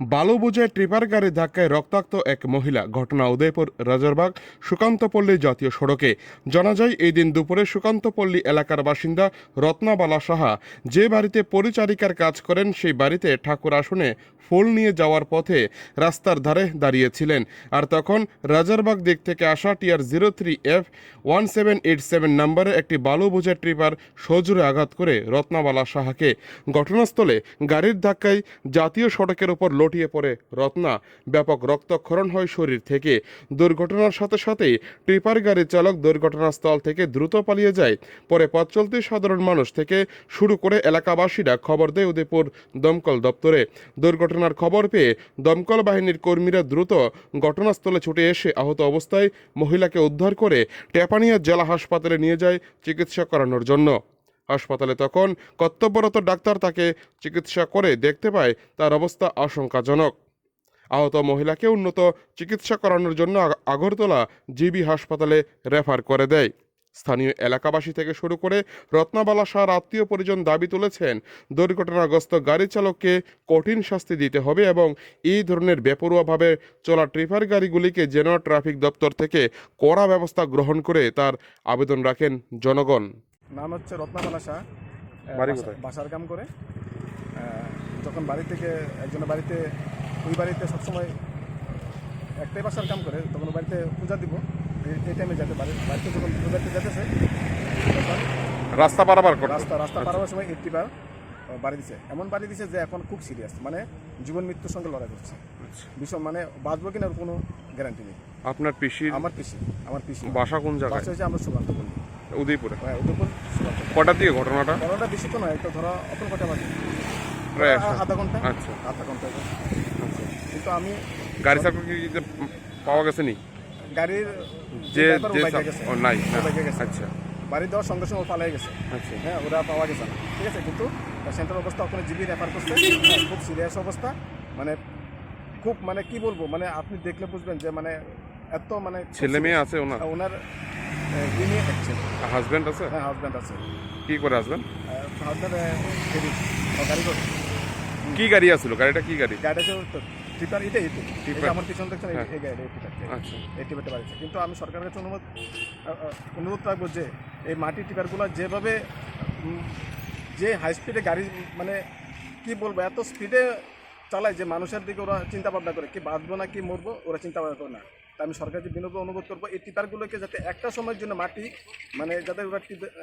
বালু বোঝায় ট্রিপার গাড়ি ধাক্কায় রক্তাক্ত এক মহিলা। ঘটনা উদয়পুর, রাজারবাগ, সুকান্তপল্লী জাতীয় সড়কে। জানা যায়, এই দিন দুপুরে সুকান্তপল্লী এলাকার বাসিন্দা রত্নাবালা সাহা যে বাড়িতে পরিচারিকার কাজ করেন, সেই বাড়িতে ঠাকুর আসনে ফুল নিয়ে যাওয়ার পথে রাস্তার ধারে দাঁড়িয়েছিলেন। আর তখন রাজারবাগ দিক থেকে আসা TR zero three F one seven eight seven নম্বরে একটি বালু বোঝার ট্রিপার সজোরে আঘাত করে রত্নাবালা সাহাকে। ঘটনাস্থলে গাড়ির ধাক্কায় জাতীয় সড়কের উপর লটিয়ে পড়ে রত্না। ব্যাপক রক্তক্ষরণ হয় শরীর থেকে। দুর্ঘটনার সাথে সাথেই ট্রিপার গাড়ির চালক দুর্ঘটনাস্থল থেকে দ্রুত পালিয়ে যায়। পরে পথ চলতি সাধারণ মানুষ থেকে শুরু করে এলাকাবাসীরা খবর দেয় উদয়পুর দমকল দপ্তরে। দুর্ঘটনার খবর পেয়ে দমকল বাহিনীর কর্মীরা দ্রুত ঘটনাস্থলে ছুটে এসে আহত অবস্থায় মহিলাকে উদ্ধার করে টেপানিয়া জেলা হাসপাতালে নিয়ে যায় চিকিৎসা করানোর জন্য। হাসপাতালে তখন কর্তব্যরত ডাক্তার তাকে চিকিৎসা করে দেখতে পায়, তার অবস্থা আশঙ্কাজনক। আহত মহিলাকে উন্নত চিকিৎসা করানোর জন্য আগরতলা জিবি হাসপাতালে রেফার করে দেয়। স্থানীয় এলাকাবাসী থেকে শুরু করে রত্নাবালা শাহর আত্মীয় পরিজন দাবি তুলেছেন, দুর্ঘটনাগ্রস্ত গাড়ি চালককে কঠিন শাস্তি দিতে হবে এবং এই ধরনের বেপরোয়াভাবে চলা ট্রিপার গাড়িগুলিকে যেন ট্রাফিক দপ্তর থেকে কড়া ব্যবস্থা গ্রহণ করে তার আবেদন রাখেন জনগণ। নাম হচ্ছে রত্নামালা শাহ? বাসার কাম করে। যখন বাড়ি থেকে একজনের বাড়িতে ওই বাড়িতে সবসময় একটাই বাসার কাম করে তখন বাড়িতে পূজা দিব। এই- টাইমে যেতে পারে। বাড়িতে যখন পূজাতে যেতেছে রাস্তা পারাবার রাস্তা রাস্তা পার হওয়ার সময় এইটটি বার বাড়ি দিছে। এমন বাড়ি দিছে যে এখন খুব সিরিয়াস মানে জীবন মৃত্যুর সঙ্গে লড়াই করছে। ভীষণ মানে বাঁচবো কিনা ওর কোনো গ্যারান্টি নেই। আপনার পিসি আমার পিসি আমার পিসি। বাসা কোন জায়গায়? বাসা হচ্ছে আমরা সুকান্ত বলি উদয়পুরে? হ্যাঁ উদয়পুর। কটার দিকে ঘটনাটা? করোনাটা বেশি তো নয় তো ধরো অপন কটা বাজে। আধা ঘণ্টা? আচ্ছা। আধা ঘণ্টা। আচ্ছা। কিন্তু আমি গাড়ি চালক পাওয়া গেছে নি গাড়ির যে যে নাই। আচ্ছা। বাড়ি দেওয়ার সঙ্গে সঙ্গে পালাই গেছে। আচ্ছা। হ্যাঁ ওরা পাওয়া গেছে না। ঠিক আছে কিন্তু সেন্টার অবস্থা ওখানে জিবি রেফার করছে। খুব সিরিয়াস অবস্থা। মানে খুব মানে কি বলব? মানে আপনি দেখলে বুঝবেন যে মানে এত মানে ছেলে মেয়ে আছে ওনার? হ্যাঁ, ওনার একছেন আছে? হ্যাঁ হাজব্যান্ড আছে। কি করে হাজব্যান্ড গাড়ি করে। কি গাড়ি আসছিল গাড়িটা কি গাড়ি? গাড়িটা টিপার এটা এটি। টিপার? আমার পিছন দেখছেন এই- হ্যাঁ। গাড়ি আচ্ছা। এই টিপারটা বাড়িছে কিন্তু আমি সরকারের কাছে অনুরোধ অনুরোধ রাখব যে এই মাটি টিপারগুলো যেভাবে যে হাই স্পিডে গাড়ি মানে কি বলব এত স্পিডে চালায় যে মানুষের দিকে ওরা চিন্তা ভাবনা করে কি বাঁচবো না কি মরবো ওরা চিন্তা ভাবনা করে না। তাই আমি সরকারকে বিনোদ অনুরোধ করব এই টিপারগুলোকে যাতে একটা সময়ের জন্য মাটি মানে যাতে ওরা টিপে-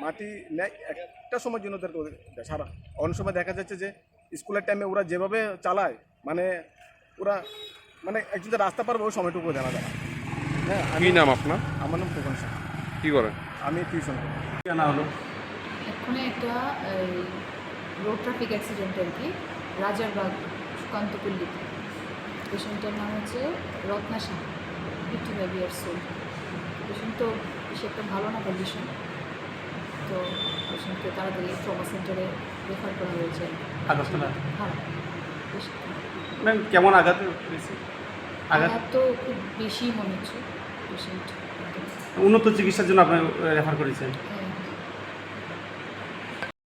মাটি নেয় একটা সময়ের জন্য ওদেরকে। সারা অনেক সময় দেখা যাচ্ছে যে স্কুলের টাইমে ওরা যেভাবে চালায় মানে ওরা মানে একজন রাস্তা পারবে ওই সময়টুকু জানা যায় হ্যাঁ কি আমি নাম আপনার? আমার নাম খোকন শাহ কি করেন? আমি টিউশন করি। জানা হলো? এক্ষণে একটা রোড ট্রাফিক অ্যাক্সিডেন্ট আর কি রাজারবাগ সুকান্তপল্লীতে। পেশেন্টের নাম হচ্ছে Ratna Shah fifty five years old patient তো বেশি একটা ভালো না কন্ডিশন তো পেশেন্টকে তাড়াতাড়ি ট্রমা সেন্টারে রেফার করা হয়েছে। হ্যাঁ। ম্যাম কেমন আঘাত আঘাত? তো খুব বেশি মনে হচ্ছে পেশেন্ট। উন্নত চিকিৎসার জন্য আপনি রেফার করেছেন।